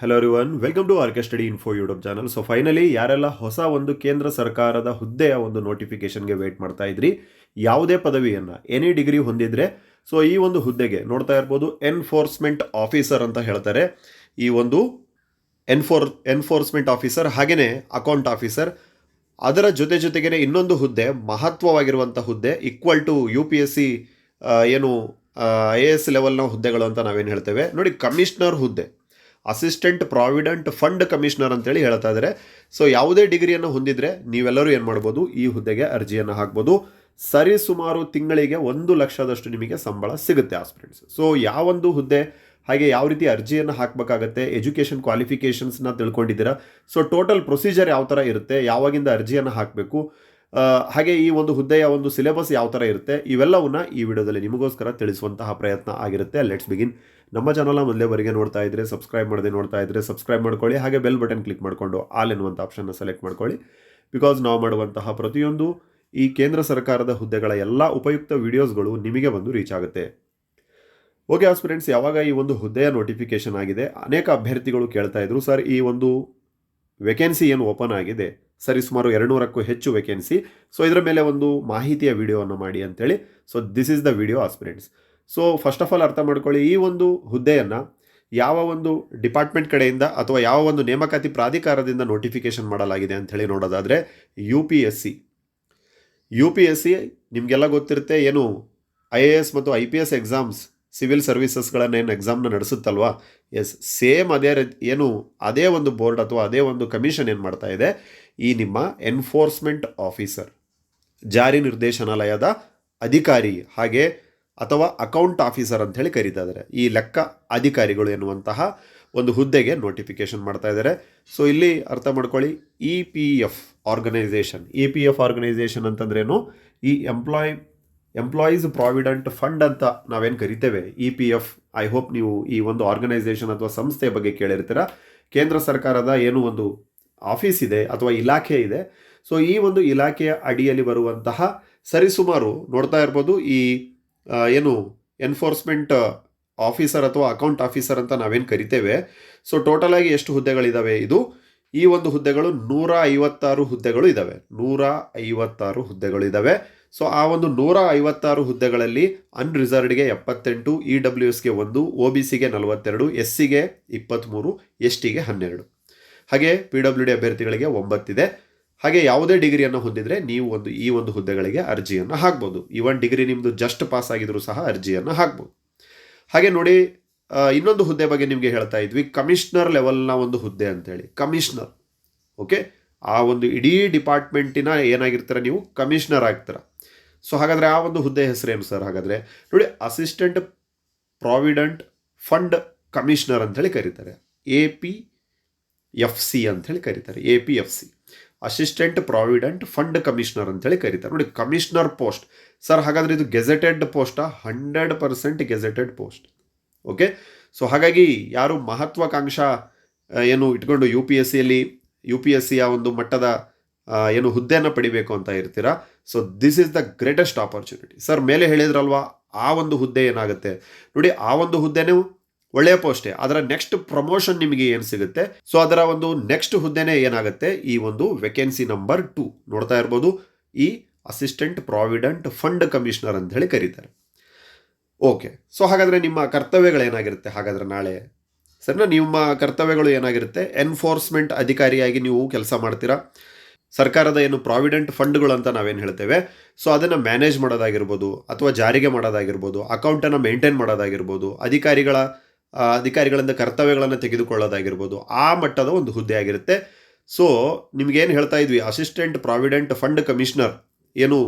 Hello everyone welcome to RK study info YouTube channel so finally ಯಾರೆಲ್ಲ ಹೊಸ ಒಂದು ಕೇಂದ್ರ ಸರ್ಕಾರದ ಹುದ್ದೆಯ ಒಂದು ನೋಟಿಫಿಕೇಶನ್ಗೆ ವೇಟ್ ಮಾಡ್ತಾ ಇದ್ರಿ, ಯಾವುದೇ ಪದವಿಯನ್ನು ಎನಿ ಡಿಗ್ರಿ ಹೊಂದಿದ್ರೆ ಸೊ ಈ ಒಂದು ಹುದ್ದೆಗೆ ನೋಡ್ತಾ ಇರ್ಬೋದು ಎನ್ಫೋರ್ಸ್ಮೆಂಟ್ ಆಫೀಸರ್ ಅಂತ ಹೇಳ್ತಾರೆ. ಈ ಒಂದು ಎನ್ಫೋರ್ ಎನ್ಫೋರ್ಸ್ಮೆಂಟ್ ಆಫೀಸರ್ ಹಾಗೆಯೇ ಅಕೌಂಟ್ ಆಫೀಸರ್ ಅದರ ಜೊತೆ ಜೊತೆಗೆ ಇನ್ನೊಂದು ಹುದ್ದೆ ಮಹತ್ವವಾಗಿರುವಂಥ ಹುದ್ದೆ equal to U P S C ಏನು ಐ ಎ ಎಸ್ ಲೆವೆಲ್ನ ಹುದ್ದೆಗಳು ಅಂತ ನಾವೇನು ಹೇಳ್ತೇವೆ. ನೋಡಿ ಕಮಿಷನರ್ ಹುದ್ದೆ. ಅಸಿಸ್ಟೆಂಟ್ ಪ್ರಾವಿಡೆಂಟ್ ಫಂಡ್ ಕಮಿಷನರ್ ಅಂತೇಳಿ ಹೇಳ್ತಾ ಇದ್ದಾರೆ ಸೊ ಯಾವುದೇ ಡಿಗ್ರಿಯನ್ನು ಹೊಂದಿದರೆ ನೀವೆಲ್ಲರೂ ಏನು ಮಾಡ್ಬೋದು, ಈ ಹುದ್ದೆಗೆ ಅರ್ಜಿಯನ್ನು ಹಾಕ್ಬೋದು. ಸರಿ ಸುಮಾರು ತಿಂಗಳಿಗೆ ಒಂದು ಲಕ್ಷದಷ್ಟು ನಿಮಗೆ ಸಂಬಳ ಸಿಗುತ್ತೆ ಆಸ್ಪಿರೆಂಟ್ಸ್ ಸೊ ಯಾವೊಂದು ಹುದ್ದೆ, ಹಾಗೆ ಯಾವ ರೀತಿ ಅರ್ಜಿಯನ್ನು ಹಾಕಬೇಕಾಗತ್ತೆ ಎಜುಕೇಷನ್ ಕ್ವಾಲಿಫಿಕೇಷನ್ಸ್ನ ತಿಳ್ಕೊಂಡಿದ್ದೀರಾ. ಸೊ ಟೋಟಲ್ ಪ್ರೊಸೀಜರ್ ಯಾವ ಥರ ಇರುತ್ತೆ, ಯಾವಾಗಿಂದ ಅರ್ಜಿಯನ್ನು ಹಾಕಬೇಕು ಹಾಗೆ ಈ ಒಂದು ಹುದ್ದೆಯ ಒಂದು ಸಿಲೆಬಸ್ ಯಾವ ಥರ ಇರುತ್ತೆ, ಇವೆಲ್ಲವನ್ನ ಈ ವಿಡಿಯೋದಲ್ಲಿ ನಿಮಗೋಸ್ಕರ ತಿಳಿಸುವಂತಹ ಪ್ರಯತ್ನ ಆಗಿರುತ್ತೆ. ಲೆಟ್ಸ್ ಬಿಗಿನ್ ನಮ್ಮ ಚಾನಲ್ನ ಮೊದಲೇವರೆಗೆ ನೋಡ್ತಾ ಇದ್ರೆ ಸಬ್ಸ್ಕ್ರೈಬ್ ಮಾಡದೆ ನೋಡ್ತಾ ಇದ್ರೆ ಸಬ್ಸ್ಕ್ರೈಬ್ ಮಾಡ್ಕೊಳ್ಳಿ, ಹಾಗೆ ಬೆಲ್ ಬಟನ್ ಕ್ಲಿಕ್ ಮಾಡಿಕೊಂಡು ಆಲ್ ಎನ್ನುವಂಥ ಆಪ್ಷನ್ನ ಸೆಲೆಕ್ಟ್ ಮಾಡ್ಕೊಳ್ಳಿ. ಬಿಕಾಸ್ ನಾವು ಮಾಡುವಂತಹ ಪ್ರತಿಯೊಂದು ಈ ಕೇಂದ್ರ ಸರ್ಕಾರದ ಹುದ್ದೆಗಳ ಎಲ್ಲ ಉಪಯುಕ್ತ ವಿಡಿಯೋಸ್ಗಳು ನಿಮಗೆ ಬಂದು ರೀಚ್ ಆಗುತ್ತೆ. ಓಕೆ ಆಸ್ಪಿರೆಂಟ್ಸ್ ಯಾವಾಗ ಈ ಒಂದು ಹುದ್ದೆಯ ನೋಟಿಫಿಕೇಶನ್ ಆಗಿದೆ, ಅನೇಕ ಅಭ್ಯರ್ಥಿಗಳು ಕೇಳ್ತಾ ಇದ್ರು ಸರ್ ಈ ಒಂದು ವೇಕೆನ್ಸಿ ಏನು ಓಪನ್ ಆಗಿದೆ, ಸರಿ, ಸುಮಾರು ಎರಡುನೂರಕ್ಕೂ ಹೆಚ್ಚು ವೇಕೆನ್ಸಿ ಸೊ ಇದರ ಮೇಲೆ ಒಂದು ಮಾಹಿತಿಯ ವಿಡಿಯೋವನ್ನು ಮಾಡಿ ಅಂತೇಳಿ. So this is the video aspirants so first of all ಅರ್ಥ ಮಾಡ್ಕೊಳ್ಳಿ, ಈ ಒಂದು ಹುದ್ದೆಯನ್ನು ಯಾವ ಒಂದು ಡಿಪಾರ್ಟ್ಮೆಂಟ್ ಕಡೆಯಿಂದ ಅಥವಾ ಯಾವ ಒಂದು ನೇಮಕಾತಿ ಪ್ರಾಧಿಕಾರದಿಂದ ನೋಟಿಫಿಕೇಶನ್ ಮಾಡಲಾಗಿದೆ ಅಂಥೇಳಿ ನೋಡೋದಾದರೆ U P S C U P S C ನಿಮಗೆಲ್ಲ ಗೊತ್ತಿರುತ್ತೆ, ಏನು ಐ ಎ ಎಸ್ ಮತ್ತು I P S exams civil ಸರ್ವಿಸಸ್ಗಳನ್ನ ಏನು ಎಕ್ಸಾಮ್ನ ನಡೆಸುತ್ತಲ್ವಾ? ಎಸ್ ಸೇಮ್ ಅದೇ ಏನು, ಅದೇ ಒಂದು ಬೋರ್ಡ್ ಅಥವಾ ಅದೇ ಒಂದು ಕಮಿಷನ್ ಏನು ಮಾಡ್ತಾ ಇದೆ? ಈ ನಿಮ್ಮ ಎನ್ಫೋರ್ಸ್ಮೆಂಟ್ ಆಫೀಸರ್ ಜಾರಿ ನಿರ್ದೇಶನಾಲಯದ ಅಧಿಕಾರಿ ಹಾಗೆ ಅಥವಾ ಅಕೌಂಟ್ ಆಫೀಸರ್ ಅಂತ ಹೇಳಿ ಕರೀತಾ ಇದ್ದಾರೆ ಈ ಲೆಕ್ಕ ಅಧಿಕಾರಿಗಳು ಎನ್ನುವಂತಹ ಒಂದು ಹುದ್ದೆಗೆ ನೋಟಿಫಿಕೇಶನ್ ಮಾಡ್ತಾ ಇದ್ದಾರೆ ಸೊ ಇಲ್ಲಿ ಅರ್ಥ ಮಾಡ್ಕೊಳ್ಳಿ E P F organisation E P F organisation ಅಂತಂದ್ರೇನು ಈ ಎಂಪ್ಲಾಯ್ ಎಂಪ್ಲಾಯೀಸ್ ಪ್ರಾವಿಡೆಂಟ್ ಫಂಡ್ ಅಂತ ನಾವೇನು ಕರಿತೇವೆ? E P F I hope ನೀವು ಈ ಒಂದು ಆರ್ಗನೈಸೇಷನ್ ಅಥವಾ ಸಂಸ್ಥೆಯ ಬಗ್ಗೆ ಕೇಳಿರ್ತೀರ? ಕೇಂದ್ರ ಸರ್ಕಾರದ ಏನು ಒಂದು ಆಫೀಸ್ ಇದೆ ಅಥವಾ ಇಲಾಖೆ ಇದೆ. ಸೊ ಈ ಒಂದು ಇಲಾಖೆಯ ಅಡಿಯಲ್ಲಿ ಬರುವಂತಹ ಸರಿಸುಮಾರು ನೋಡ್ತಾ ಇರ್ಬೋದು. ಈ ಏನು ಎನ್ಫೋರ್ಸ್ಮೆಂಟ್ ಆಫೀಸರ್ ಅಥವಾ ಅಕೌಂಟ್ ಆಫೀಸರ್ ಅಂತ ನಾವೇನು ಕರಿತೇವೆ. ಸೊ ಟೋಟಲ್ ಆಗಿ ಎಷ್ಟು ಹುದ್ದೆಗಳಿದ್ದಾವೆ ಇದು? ಈ ಒಂದು ಹುದ್ದೆಗಳು ನೂರ ಐವತ್ತಾರು ಹುದ್ದೆಗಳು ಇದ್ದಾವೆ ನೂರ ಐವತ್ತಾರು ಹುದ್ದೆಗಳು ಇದ್ದಾವೆ ಸೊ ಆ ಒಂದು ನೂರ ಐವತ್ತಾರು ಹುದ್ದೆಗಳಲ್ಲಿ ಅನ್ರಿಸರ್ವ್ಡ್ಗೆ ಎಪ್ಪತ್ತೆಂಟು ಇ ಡಬ್ಲ್ಯೂ ಎಸ್ಗೆ ಒಂದು ಒ ಬಿ ಸಿಗೆ ನಲವತ್ತೆರಡು ಎಸ್ ಸಿಗೆ ಇಪ್ಪತ್ತ್ಮೂರು ಎಸ್ ಟಿಗೆ ಹನ್ನೆರಡು. ಹಾಗೆ ಪಿ ಡಬ್ಲ್ಯೂ ಡಿ ಅಭ್ಯರ್ಥಿಗಳಿಗೆ ಒಂಬತ್ತಿದೆ. ಹಾಗೆ ಯಾವುದೇ ಡಿಗ್ರಿಯನ್ನು ಹೊಂದಿದರೆ ನೀವು ಒಂದು, ಈ ಒಂದು ಹುದ್ದೆಗಳಿಗೆ ಅರ್ಜಿಯನ್ನು ಹಾಕ್ಬೋದು. ಈವನ್ ಡಿಗ್ರಿ ನಿಮ್ಮದು ಜಸ್ಟ್ ಪಾಸ್ ಆಗಿದ್ರೂ ಸಹ ಅರ್ಜಿಯನ್ನು ಹಾಕ್ಬೋದು. ಹಾಗೆ ನೋಡಿ ಇನ್ನೊಂದು ಹುದ್ದೆ ಬಗ್ಗೆ ನಿಮಗೆ ಹೇಳ್ತಾ ಇದ್ವಿ. ಕಮಿಷನರ್ ಲೆವೆಲ್ನ ಒಂದು ಹುದ್ದೆ ಅಂತೇಳಿ. ಕಮಿಷನರ್ ಓಕೆ ಆ ಒಂದು ಇಡೀ ಡಿಪಾರ್ಟ್ಮೆಂಟಿನ ಏನಾಗಿರ್ತೀರ ನೀವು? ಕಮಿಷನರ್ ಆಗ್ತೀರ. ಸೊ ಹಾಗಾದರೆ ಆ ಒಂದು ಹುದ್ದೆ ಹೆಸರೇನು ಸರ್? ಹಾಗಾದರೆ ನೋಡಿ ಅಸಿಸ್ಟೆಂಟ್ ಪ್ರಾವಿಡೆಂಟ್ ಫಂಡ್ ಕಮಿಷನರ್ ಅಂಥೇಳಿ ಕರೀತಾರೆ. ಎ ಪಿ ಎಫ್ ಸಿ ಅಂಥೇಳಿ ಕರೀತಾರೆ. A P F C assistant provident fund commissioner ಅಂತೇಳಿ ಕರೀತಾರೆ. ನೋಡಿ ಕಮಿಷನರ್ ಪೋಸ್ಟ್ ಸರ್ ಹಾಗಾದರೆ ಇದು gazetted ಪೋಸ್ಟಾ hundred percent gazetted post okay so ಹಾಗಾಗಿ ಯಾರು ಮಹತ್ವಾಕಾಂಕ್ಷ ಏನು ಇಟ್ಕೊಂಡು ಯು ಪಿ ಎಸ್ ಸಿಯಲ್ಲಿ ಯು ಪಿ ಎಸ್ ಸಿಯ ಒಂದು ಮಟ್ಟದ ಏನು ಹುದ್ದೆಯನ್ನು ಪಡಿಬೇಕು ಅಂತ ಇರ್ತೀರಾ? So this is the greatest opportunity sir ಮೇಲೆ ಹೇಳಿದ್ರಲ್ವಾ, ಆ ಒಂದು ಹುದ್ದೆ ಏನಾಗುತ್ತೆ? ನೋಡಿ, ಆ ಒಂದು ಹುದ್ದೆನೂ ಒಳ್ಳೆಯ ಪೋಸ್ಟೇ ಅದರ ನೆಕ್ಸ್ಟ್ ಪ್ರಮೋಷನ್ ನಿಮಗೆ ಏನು ಸಿಗುತ್ತೆ? ಸೊ ಅದರ ಒಂದು ನೆಕ್ಸ್ಟ್ ಹುದ್ದೆನೇ ಏನಾಗುತ್ತೆ? ಈ ಒಂದು ವೆಕೆನ್ಸಿ ನಂಬರ್ ಟು ನೋಡ್ತಾ ಇರ್ಬೋದು. ಈ ಅಸಿಸ್ಟೆಂಟ್ ಪ್ರಾವಿಡೆಂಟ್ ಫಂಡ್ ಕಮಿಷನರ್ ಅಂತ ಹೇಳಿ ಕರೀತಾರೆ. ಓಕೆ ಸೊ ಹಾಗಾದರೆ ನಿಮ್ಮ ಕರ್ತವ್ಯಗಳೇನಾಗಿರುತ್ತೆ ಹಾಗಾದರೆ ನಾಳೆ? ಸರ್ನ ನಿಮ್ಮ ಕರ್ತವ್ಯಗಳು ಏನಾಗಿರುತ್ತೆ? ಎನ್ಫೋರ್ಸ್ಮೆಂಟ್ ಅಧಿಕಾರಿಯಾಗಿ ನೀವು ಕೆಲಸ ಮಾಡ್ತೀರಾ? ಸರ್ಕಾರದ ಏನು ಪ್ರಾವಿಡೆಂಟ್ ಫಂಡ್ಗಳು ಅಂತ ನಾವೇನು ಹೇಳ್ತೇವೆ? ಸೊ ಅದನ್ನು ಮ್ಯಾನೇಜ್ ಮಾಡೋದಾಗಿರ್ಬೋದು ಅಥವಾ ಜಾರಿಗೆ ಮಾಡೋದಾಗಿರ್ಬೋದು ಅಕೌಂಟನ್ನು ಮೇಂಟೈನ್ ಮಾಡೋದಾಗಿರ್ಬೋದು, ಅಧಿಕಾರಿಗಳ ಅಧಿಕಾರಿಗಳಿಂದ ಕರ್ತವ್ಯಗಳನ್ನು ತೆಗೆದುಕೊಳ್ಳೋದಾಗಿರ್ಬೋದು, ಆ ಮಟ್ಟದ ಒಂದು ಹುದ್ದೆ ಆಗಿರುತ್ತೆ. ಸೊ ನಿಮಗೇನು ಹೇಳ್ತಾ ಇದ್ವಿ ಅಸಿಸ್ಟೆಂಟ್ ಪ್ರಾವಿಡೆಂಟ್ ಫಂಡ್ ಕಮಿಷನರ್ ಏನು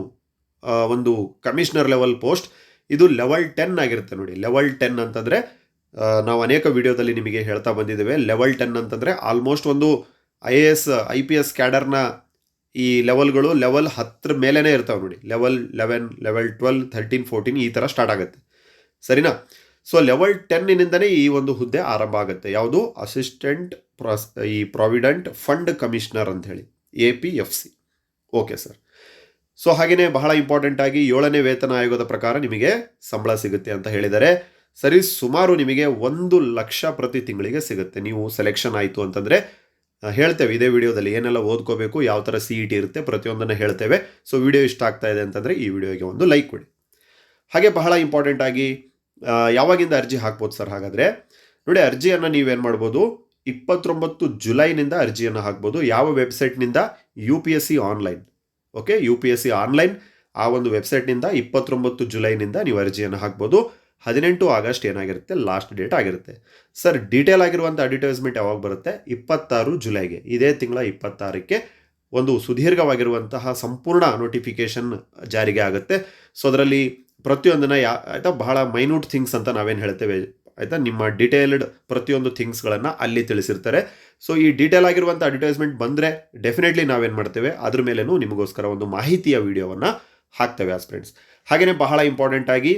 ಒಂದು ಕಮಿಷನರ್ ಲೆವೆಲ್ ಪೋಸ್ಟ್ ಇದು ಲೆವೆಲ್ ಟೆನ್ ಆಗಿರುತ್ತೆ ನೋಡಿ. ಲೆವೆಲ್ ಟೆನ್ ಅಂತಂದರೆ ನಾವು ಅನೇಕ ವಿಡಿಯೋದಲ್ಲಿ ನಿಮಗೆ ಹೇಳ್ತಾ ಬಂದಿದ್ದೇವೆ. ಲೆವೆಲ್ ಟೆನ್ ಅಂತಂದರೆ ಆಲ್ಮೋಸ್ಟ್ ಒಂದು I A S I P S ಕ್ಯಾಡರ್ನ ಈ ಲೆವೆಲ್ಗಳು ಲೆವೆಲ್ ಹತ್ತರ ಮೇಲೇ ಇರ್ತಾವೆ ನೋಡಿ. Level eleven level twelve thirteen fourteen ಈ ಥರ ಸ್ಟಾರ್ಟ್ ಆಗುತ್ತೆ. ಸರಿನಾ? ಸೊ ಲೆವೆಲ್ ಟೆನ್ನಿನಿಂದನೇ ಈ ಒಂದು ಹುದ್ದೆ ಆರಂಭ ಆಗುತ್ತೆ. ಯಾವುದು? ಅಸಿಸ್ಟೆಂಟ್ ಪ್ರಾಸ್ ಈ ಪ್ರಾವಿಡೆಂಟ್ ಫಂಡ್ ಕಮಿಷನರ್ ಅಂತ ಹೇಳಿ A P F C okay sir so ಹಾಗೆಯೇ ಬಹಳ ಇಂಪಾರ್ಟೆಂಟ್ ಆಗಿ ಏಳನೇ ವೇತನ ಆಯೋಗದ ಪ್ರಕಾರ ನಿಮಗೆ ಸಂಬಳ ಸಿಗುತ್ತೆ ಅಂತ ಹೇಳಿದರೆ, ಸರಿ, ಸುಮಾರು ನಿಮಗೆ ಒಂದು ಲಕ್ಷ ಪ್ರತಿ ತಿಂಗಳಿಗೆ ಸಿಗುತ್ತೆ. ನೀವು ಸೆಲೆಕ್ಷನ್ ಆಯಿತು ಅಂತಂದರೆ ಹೇಳ್ತೇವೆ. ಇದೇ ವಿಡಿಯೋದಲ್ಲಿ ಏನೆಲ್ಲ ಓದ್ಕೋಬೇಕು, ಯಾವ ಥರ ಸಿ ಇ ಟಿ ಇರುತ್ತೆ ಪ್ರತಿಯೊಂದನ್ನು ಹೇಳ್ತೇವೆ. ಸೊ ವಿಡಿಯೋ ಇಷ್ಟ ಆಗ್ತಾ ಇದೆ ಅಂತಂದರೆ ಈ ವಿಡಿಯೋಗೆ ಒಂದು ಲೈಕ್ ಕೊಡಿ. ಹಾಗೆ ಬಹಳ ಇಂಪಾರ್ಟೆಂಟ್ ಆಗಿ ಯಾವಾಗಿಂದ ಅರ್ಜಿ ಹಾಕ್ಬೋದು ಸರ್? ಹಾಗಾದರೆ ನೋಡಿ, ಅರ್ಜಿಯನ್ನು ನೀವೇನು ಮಾಡ್ಬೋದು? ಇಪ್ಪತ್ತೊಂಬತ್ತು ಜುಲೈನಿಂದ ಅರ್ಜಿಯನ್ನು ಹಾಕ್ಬೋದು. ಯಾವ ವೆಬ್ಸೈಟ್ನಿಂದ U P S C online okay U P S C online ಆ ಒಂದು ವೆಬ್ಸೈಟ್ನಿಂದ ಇಪ್ಪತ್ತೊಂಬತ್ತು ಜುಲೈನಿಂದ ನೀವು ಅರ್ಜಿಯನ್ನು ಹಾಕ್ಬೋದು. ಹದಿನೆಂಟು ಆಗಸ್ಟ್ ಏನಾಗಿರುತ್ತೆ? ಲಾಸ್ಟ್ ಡೇಟ್ ಆಗಿರುತ್ತೆ. ಸರ್, ಡೀಟೇಲ್ ಆಗಿರುವಂಥ ಅಡ್ವರ್ಟೈಸ್ಮೆಂಟ್ ಯಾವಾಗ ಬರುತ್ತೆ? ಇಪ್ಪತ್ತಾರು ಜುಲೈಗೆ. ಇದೇ ತಿಂಗಳ ಇಪ್ಪತ್ತಾರಕ್ಕೆ ಒಂದು ಸುದೀರ್ಘವಾಗಿರುವಂತಹ ಸಂಪೂರ್ಣ ನೋಟಿಫಿಕೇಶನ್ ಜಾರಿಗೆ ಆಗುತ್ತೆ. ಸೊ ಅದರಲ್ಲಿ ಪ್ರತಿಯೊಂದನ್ನು ಯಾ, ಆಯಿತಾ? ಬಹಳ ಮೈನ್ಯೂಟ್ ಥಿಂಗ್ಸ್ ಅಂತ ನಾವೇನು ಹೇಳ್ತೇವೆ, ಆಯಿತಾ? ನಿಮ್ಮ ಡಿಟೇಲ್ಡ್ ಪ್ರತಿಯೊಂದು ಥಿಂಗ್ಸ್ಗಳನ್ನು ಅಲ್ಲಿ ತಿಳಿಸಿರ್ತಾರೆ. ಸೊ ಈ ಡೀಟೇಲ್ ಆಗಿರುವಂಥ ಅಡ್ವರ್ಟೈಸ್ಮೆಂಟ್ ಬಂದರೆ ಡೆಫಿನೆಟ್ಲಿ ನಾವೇನು ಮಾಡ್ತೇವೆ? ಅದ್ರ ಮೇಲೇನು ನಿಮಗೋಸ್ಕರ ಒಂದು ಮಾಹಿತಿಯ ವಿಡಿಯೋವನ್ನು ಹಾಕ್ತೇವೆ ಆಸ್ ಫ್ರೆಂಡ್ಸ್ ಹಾಗೆಯೇ ಬಹಳ ಇಂಪಾರ್ಟೆಂಟ್ ಆಗಿ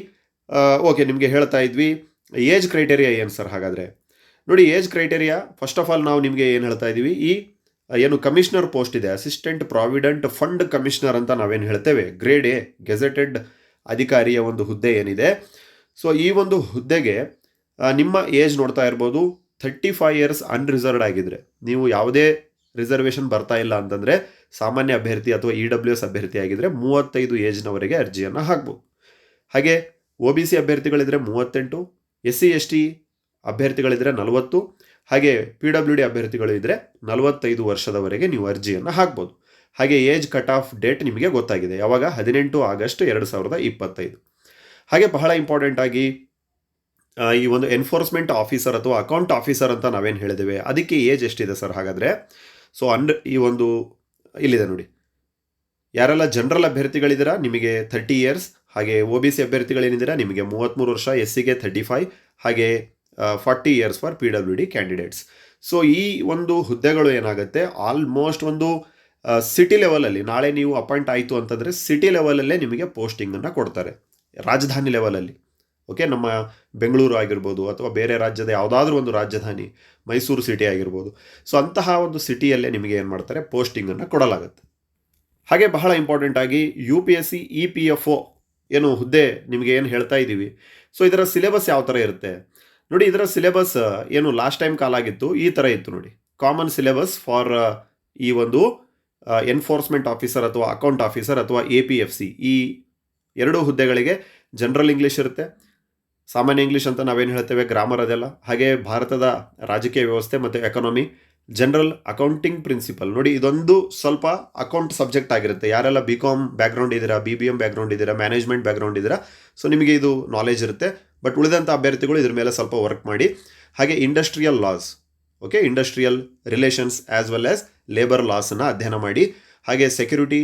ಓಕೆ, ನಿಮಗೆ ಹೇಳ್ತಾ ಇದ್ವಿ ಏಜ್ ಕ್ರೈಟೇರಿಯಾ ಏನು ಸರ್ ಹಾಗಾದರೆ? ನೋಡಿ age criteria first of all ನಾವು ನಿಮಗೆ ಏನು ಹೇಳ್ತಾ ಇದ್ದೀವಿ, ಈ, ಏನು ಕಮಿಷನರ್ ಪೋಸ್ಟ್ ಇದೆ ಅಸಿಸ್ಟೆಂಟ್ ಪ್ರಾವಿಡೆಂಟ್ ಫಂಡ್ ಕಮಿಷನರ್ ಅಂತ ನಾವೇನು ಹೇಳ್ತೇವೆ ಗ್ರೇಡ್ ಎ ಗೆಜೆಟೆಡ್ ಅಧಿಕಾರಿಯ ಒಂದು ಹುದ್ದೆ ಏನಿದೆ. ಸೊ ಈ ಒಂದು ಹುದ್ದೆಗೆ ನಿಮ್ಮ ಏಜ್ ನೋಡ್ತಾ ಇರ್ಬೋದು ಥರ್ಟಿ ಫೈವ್ ಇಯರ್ಸ್ ಅನ್ರಿಸರ್ವ್ಡ್ ಆಗಿದ್ರೆ, ನೀವು ಯಾವುದೇ ರಿಸರ್ವೇಷನ್ ಬರ್ತಾ ಇಲ್ಲ ಅಂತಂದರೆ, ಸಾಮಾನ್ಯ ಅಭ್ಯರ್ಥಿ ಅಥವಾ ಇ ಡಬ್ಲ್ಯೂ ಎಸ್ ಅಭ್ಯರ್ಥಿ ಆಗಿದ್ದರೆ ಮೂವತ್ತೈದು ಏಜ್ನವರೆಗೆ ಅರ್ಜಿಯನ್ನು ಹಾಕ್ಬೋದು. ಹಾಗೆ ಒ ಬಿ ಸಿ ಅಭ್ಯರ್ಥಿಗಳಿದ್ರೆ ಮೂವತ್ತೆಂಟು ಎಸ್ ಸಿ ಎಸ್ ಟಿ ಅಭ್ಯರ್ಥಿಗಳಿದ್ರೆ ನಲವತ್ತು, ಹಾಗೆ ಪಿ ಡಬ್ಲ್ಯೂ ಡಿ ಅಭ್ಯರ್ಥಿಗಳು ಇದ್ದರೆ ನಲವತ್ತೈದು ವರ್ಷದವರೆಗೆ ನೀವು ಅರ್ಜಿಯನ್ನು ಹಾಕ್ಬೋದು. ಹಾಗೆ ಏಜ್ ಕಟ್ ಆಫ್ ಡೇಟ್ ನಿಮಗೆ ಗೊತ್ತಾಗಿದೆ. ಯಾವಾಗ? ಹದಿನೆಂಟು ಆಗಸ್ಟ್ ಎರಡು ಸಾವಿರದ ಇಪ್ಪತ್ತೈದು. ಹಾಗೆ ಬಹಳ ಇಂಪಾರ್ಟೆಂಟ್ ಆಗಿ ಈ ಒಂದು ಎನ್ಫೋರ್ಸ್ಮೆಂಟ್ ಆಫೀಸರ್ ಅಥವಾ ಅಕೌಂಟ್ ಆಫೀಸರ್ ಅಂತ ನಾವೇನು ಹೇಳಿದ್ದೇವೆ? ಅದಕ್ಕೆ ಏಜ್ ಎಷ್ಟಿದೆ ಸರ್ ಹಾಗಾದರೆ? ಸೊ ಅಂಡ್ ಈ ಒಂದು, ಇಲ್ಲಿದೆ ನೋಡಿ. ಯಾರೆಲ್ಲ ಜನರಲ್ ಅಭ್ಯರ್ಥಿಗಳಿದ್ದೀರಾ? ನಿಮಗೆ ಥರ್ಟಿ ಇಯರ್ಸ್ ಹಾಗೆ ಒ ಬಿ ಸಿ ಅಭ್ಯರ್ಥಿಗಳೇನಿದ್ದೀರಾ, ನಿಮಗೆ ಮೂವತ್ತ್ಮೂರು ವರ್ಷ ಎಸ್ ಸಿಗೆ ಥರ್ಟಿ ಫೈವ್ ಹಾಗೆ forty years for P W D candidates so ಈ ಒಂದು ಹುದ್ದೆಗಳು ಏನಾಗುತ್ತೆ ಆಲ್ಮೋಸ್ಟ್ ಒಂದು ಸಿಟಿ ಲೆವೆಲಲ್ಲಿ ನಾಳೆ ನೀವು ಅಪಾಯಿಂಟ್ ಆಯಿತು ಅಂತಂದರೆ ಸಿಟಿ ಲೆವೆಲಲ್ಲೇ ನಿಮಗೆ ಪೋಸ್ಟಿಂಗನ್ನು ಕೊಡ್ತಾರೆ, ರಾಜಧಾನಿ ಲೆವೆಲಲ್ಲಿ ಓಕೆ ನಮ್ಮ ಬೆಂಗಳೂರು ಆಗಿರ್ಬೋದು ಅಥವಾ ಬೇರೆ ರಾಜ್ಯದ ಯಾವುದಾದ್ರೂ ಒಂದು ರಾಜಧಾನಿ ಮೈಸೂರು ಸಿಟಿ ಆಗಿರ್ಬೋದು. ಸೊ ಅಂತಹ ಒಂದು ಸಿಟಿಯಲ್ಲೇ ನಿಮಗೆ ಏನು ಮಾಡ್ತಾರೆ ಪೋಸ್ಟಿಂಗನ್ನು ಕೊಡಲಾಗುತ್ತೆ. ಹಾಗೆ ಬಹಳ ಇಂಪಾರ್ಟೆಂಟ್ ಆಗಿ U P S C E P F O ಏನು ಹುದ್ದೆ ನಿಮಗೆ ಏನು ಹೇಳ್ತಾ ಇದ್ದೀವಿ ಸೊ ಇದರ ಸಿಲೆಬಸ್ ಯಾವ ಥರ ಇರುತ್ತೆ? ನೋಡಿ, ಇದರ ಸಿಲೆಬಸ್ ಏನು ಲಾಸ್ಟ್ ಟೈಮ್ ಕಾಲಾಗಿತ್ತು ಈ ಥರ ಇತ್ತು ನೋಡಿ. ಕಾಮನ್ ಸಿಲೆಬಸ್ ಫಾರ್ ಈ ಒಂದು ಎನ್ಫೋರ್ಸ್ಮೆಂಟ್ ಆಫೀಸರ್ ಅಥವಾ ಅಕೌಂಟ್ ಆಫೀಸರ್ ಅಥವಾ ಎ ಪಿ ಎಫ್ ಸಿ ಈ ಎರಡು ಹುದ್ದೆಗಳಿಗೆ ಜನರಲ್ ಇಂಗ್ಲೀಷ್ ಇರುತ್ತೆ. ಸಾಮಾನ್ಯ ಇಂಗ್ಲೀಷ್ ಅಂತ ನಾವೇನು ಹೇಳ್ತೇವೆ? ಗ್ರಾಮರ್ ಅದೆಲ್ಲ. ಹಾಗೆ ಭಾರತದ ರಾಜಕೀಯ ವ್ಯವಸ್ಥೆ ಮತ್ತು ಎಕನಾಮಿ ಜನರಲ್ ಅಕೌಂಟಿಂಗ್ ಪ್ರಿನ್ಸಿಪಲ್ ನೋಡಿ, ಇದೊಂದು ಸ್ವಲ್ಪ ಅಕೌಂಟ್ ಸಬ್ಜೆಕ್ಟ್ ಆಗಿರುತ್ತೆ. ಯಾರೆಲ್ಲ ಬಿ ಕಾಮ್ ಬ್ಯಾಕ್ಗ್ರೌಂಡ್ ಇದ್ದೀರಾ ಬಿ ಬಿ ಎಂ ಬ್ಯಾಕ್ಗ್ರೌಂಡ್ ಇದ್ದೀರಾ ಮ್ಯಾನೇಜ್ಮೆಂಟ್ ಬ್ಯಾಕ್ಗ್ರೌಂಡ್ ಇದ್ದೀರಾ ಸೊ ನಿಮಗೆ ಇದು ನಾಲೆಜ್ ಇರುತ್ತೆ. ಬಟ್ ಉಳಿದಂಥ ಅಭ್ಯರ್ಥಿಗಳು ಇದ್ರ ಮೇಲೆ ಸ್ವಲ್ಪ ವರ್ಕ್ ಮಾಡಿ. ಹಾಗೆ industrial laws okay industrial relations as well as labour ಲಾಸನ್ನು ಅಧ್ಯಯನ ಮಾಡಿ. ಹಾಗೆ security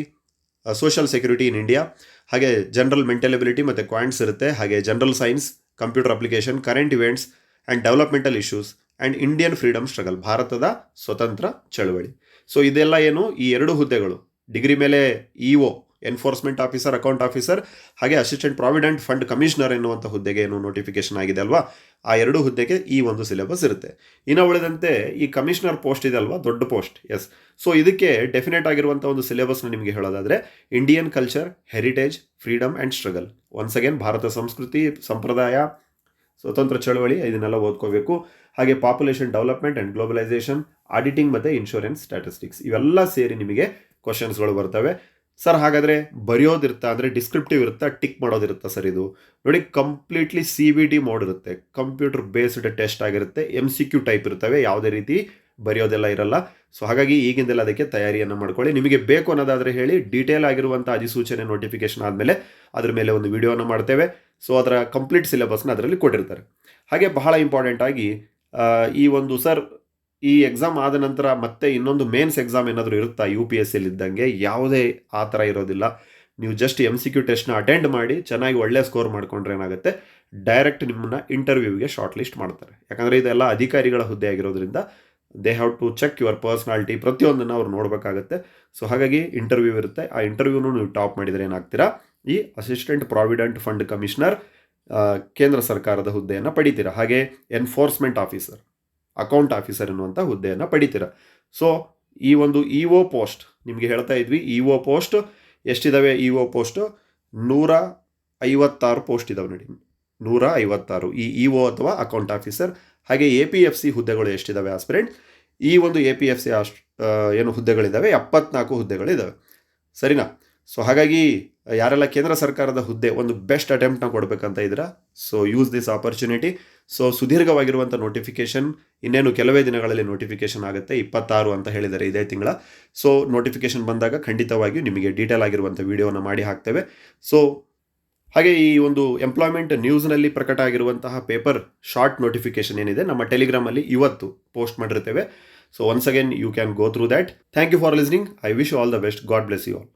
social security in India ಹಾಗೆ ಜನರಲ್ ಮೆಂಟಲೆಬಿಲಿಟಿ ಮತ್ತು ಕ್ವಾಂಟ್ಸ್ ಇರುತ್ತೆ. ಹಾಗೆ general science computer application current events and developmental issues and Indian freedom struggle, ಭಾರತದ ಸ್ವತಂತ್ರ ಚಳವಳಿ. ಸೊ ಇದೆಲ್ಲ ಏನು? ಈ ಎರಡು ಹುದ್ದೆಗಳು, ಡಿಗ್ರಿ ಮೇಲೆ E O enforcement officer account officer ಹಾಗೆ ಅಸಿಸ್ಟೆಂಟ್ ಪ್ರಾವಿಡೆಂಟ್ ಫಂಡ್ ಕಮಿಷನರ್ ಎನ್ನುವಂಥ ಹುದ್ದೆಗೆ ಏನು ನೋಟಿಫಿಕೇಶನ್ ಆಗಿದೆ ಅಲ್ವಾ? ಆ ಎರಡು ಹುದ್ದೆಗೆ ಈ ಒಂದು ಸಿಲೆಬಸ್ ಇರುತ್ತೆ. ಇನ್ನು ಉಳಿದಂತೆ ಈ ಕಮಿಷನರ್ ಪೋಸ್ಟ್ ಇದೆ ಅಲ್ವಾ? ದೊಡ್ಡ ಪೋಸ್ಟ್ ಎಸ್ ಸೊ ಇದಕ್ಕೆ ಡೆಫಿನೆಟ್ ಆಗಿರುವಂಥ ಒಂದು ಸಿಲೆಬಸ್ನ ನಿಮಗೆ ಹೇಳೋದಾದರೆ Indian culture heritage freedom and struggle once again Bharat ಸಂಸ್ಕೃತಿ, ಸಂಪ್ರದಾಯ ಸ್ವತಂತ್ರ ಚಳವಳಿ ಇದನ್ನೆಲ್ಲ ಓದ್ಕೋಬೇಕು. ಹಾಗೆ population development and globalisation auditing ಮತ್ತು ಇನ್ಶೂರೆನ್ಸ್ ಸ್ಟ್ಯಾಟಿಸ್ಟಿಕ್ಸ್ ಇವೆಲ್ಲ ಸೇರಿ ನಿಮಗೆ ಕ್ವಶನ್ಸ್ಗಳು ಬರ್ತವೆ. ಸರ್ ಹಾಗಾದರೆ ಬರೆಯೋದಿರುತ್ತಾ ಅಂದರೆ ಡಿಸ್ಕ್ರಿಪ್ಟಿವ್ ಇರುತ್ತಾ ಟಿಕ್ ಮಾಡೋದಿರುತ್ತಾ ಸರ್ ಇದು? ನೋಡಿ completely C B D mode ಇರುತ್ತೆ. ಕಂಪ್ಯೂಟರ್ ಬೇಸ್ಡ್ ಟೆಸ್ಟ್ ಆಗಿರುತ್ತೆ. ಎಂ ಸಿ ಕ್ಯೂ ಟೈಪ್ ಇರ್ತವೆ. ಯಾವುದೇ ರೀತಿ ಬರೆಯೋದೆಲ್ಲ ಇರಲ್ಲ. ಸೊ ಹಾಗಾಗಿ ಈಗಿಂದೆಲ್ಲ ಅದಕ್ಕೆ ತಯಾರಿಯನ್ನು ಮಾಡ್ಕೊಳ್ಳಿ. ನಿಮಗೆ ಬೇಕು ಅನ್ನೋದಾದರೆ ಹೇಳಿ ಡೀಟೇಲ್ ಆಗಿರುವಂಥ ಅಧಿಸೂಚನೆ ನೋಟಿಫಿಕೇಶನ್ ಆದಮೇಲೆ ಅದ್ರ ಮೇಲೆ ಒಂದು ವಿಡಿಯೋನ ಮಾಡ್ತೇವೆ. ಸೊ ಅದರ ಕಂಪ್ಲೀಟ್ ಸಿಲೆಬಸ್ನ ಅದರಲ್ಲಿ ಕೊಟ್ಟಿರ್ತಾರೆ. ಹಾಗೆ ಬಹಳ ಇಂಪಾರ್ಟೆಂಟ್ ಆಗಿ ಈ ಒಂದು ಸರ್ ಈ ಎಕ್ಸಾಮ್ ಆದ ನಂತರ ಮತ್ತೆ ಇನ್ನೊಂದು ಮೇನ್ಸ್ ಎಕ್ಸಾಮ್ ಏನಾದರೂ ಇರುತ್ತಾ ಯು ಪಿ ಎಸ್ ಸಿಲಿ ಇದ್ದಂಗೆ? ಯಾವುದೇ ಆ ಥರ ಇರೋದಿಲ್ಲ. ನೀವು ಜಸ್ಟ್ ಎಂ ಸಿ ಕ್ಯೂ ಟೆಸ್ಟ್ನ ಅಟೆಂಡ್ ಮಾಡಿ, ಚೆನ್ನಾಗಿ ಒಳ್ಳೆ ಸ್ಕೋರ್ ಮಾಡ್ಕೊಂಡ್ರೆ ಏನಾಗುತ್ತೆ? ಡೈರೆಕ್ಟ್ ನಿಮ್ಮನ್ನ ಇಂಟರ್ವ್ಯೂಗೆ ಶಾರ್ಟ್ ಲಿಸ್ಟ್ ಮಾಡ್ತಾರೆ. ಯಾಕಂದರೆ ಇದೆಲ್ಲ ಅಧಿಕಾರಿಗಳ ಹುದ್ದೆ ಆಗಿರೋದ್ರಿಂದ they have to check your personality ಪ್ರತಿಯೊಂದನ್ನು ಅವ್ರು ನೋಡಬೇಕಾಗತ್ತೆ. ಸೊ ಹಾಗಾಗಿ ಇಂಟರ್ವ್ಯೂ ಇರುತ್ತೆ. ಆ ಇಂಟರ್ವ್ಯೂನು ನೀವು ಟಾಪ್ ಮಾಡಿದರೆ ಏನಾಗ್ತೀರಾ? ಈ ಅಸಿಸ್ಟೆಂಟ್ ಪ್ರಾವಿಡೆಂಟ್ ಫಂಡ್ ಕಮಿಷನರ್ ಕೇಂದ್ರ ಸರ್ಕಾರದ ಹುದ್ದೆಯನ್ನು ಪಡಿತೀರ. ಹಾಗೆ ಎನ್ಫೋರ್ಸ್ಮೆಂಟ್ ಆಫೀಸರ್, ಅಕೌಂಟ್ ಆಫೀಸರ್ ಎನ್ನುವಂಥ ಹುದ್ದೆಯನ್ನು ಪಡಿತೀರ. ಸೊ, ಈ ಒಂದು ಇ ಒ ಪೋಸ್ಟ್, ನಿಮಗೆ ಹೇಳ್ತಾ ಇದ್ವಿ, ಇ ಒ ಪೋಸ್ಟ್ ಎಷ್ಟಿದಾವೆ? ಇ ಒ ಪೋಸ್ಟು ನೂರ ಐವತ್ತಾರು ಪೋಸ್ಟ್ ಇದಾವೆ ನೋಡಿ. ನೂರ ಐವತ್ತಾರು. ಈ ಇ ಒ ಅಥವಾ ಅಕೌಂಟ್ ಆಫೀಸರ್, ಹಾಗೆ ಎ ಪಿ ಎಫ್ ಸಿ ಹುದ್ದೆಗಳು ಎಷ್ಟಿದ್ದಾವೆ ಆಸ್ಪಿರೆಂಟ್? ಈ ಒಂದು ಎ ಪಿ ಎಫ್ ಸಿ ಅಷ್ಟು ಏನು ಹುದ್ದೆಗಳಿದ್ದಾವೆ ಎಪ್ಪತ್ನಾಲ್ಕು ಹುದ್ದೆಗಳಿದ್ದಾವೆ ಸರಿನಾ? ಸೊ, ಹಾಗಾಗಿ ಯಾರೆಲ್ಲ ಕೇಂದ್ರ ಸರ್ಕಾರದ ಹುದ್ದೆ ಒಂದು ಬೆಸ್ಟ್ ಅಟೆಂಪ್ಟ್ನ ಕೊಡಬೇಕಂತ ಇದ್ದೀರಾ? So use this opportunity so ಸುದೀರ್ಘವಾಗಿರುವಂಥ notification ಇನ್ನೇನು ಕೆಲವೇ ದಿನಗಳಲ್ಲಿ ನೋಟಿಫಿಕೇಶನ್ ಆಗುತ್ತೆ. ಇಪ್ಪತ್ತಾರು ಅಂತ ಹೇಳಿದ್ದಾರೆ ಇದೇ ತಿಂಗಳ. ಸೊ ನೋಟಿಫಿಕೇಶನ್ ಬಂದಾಗ ಖಂಡಿತವಾಗಿಯೂ ನಿಮಗೆ ಡೀಟೇಲ್ ಆಗಿರುವಂಥ ವಿಡಿಯೋನ ಮಾಡಿ ಹಾಕ್ತೇವೆ. ಸೊ ಹಾಗೆ ಈ ಒಂದು ಎಂಪ್ಲಾಯ್ಮೆಂಟ್ ನ್ಯೂಸ್ನಲ್ಲಿ ಪ್ರಕಟ ಆಗಿರುವಂತಹ ಪೇಪರ್ ಶಾರ್ಟ್ ನೋಟಿಫಿಕೇಶನ್ ಏನಿದೆ, ನಮ್ಮ ಟೆಲಿಗ್ರಾಮಲ್ಲಿ ಇವತ್ತು ಪೋಸ್ಟ್ ಮಾಡಿರ್ತೇವೆ. So once again you can go through that thank you for listening I wish all the best God bless you all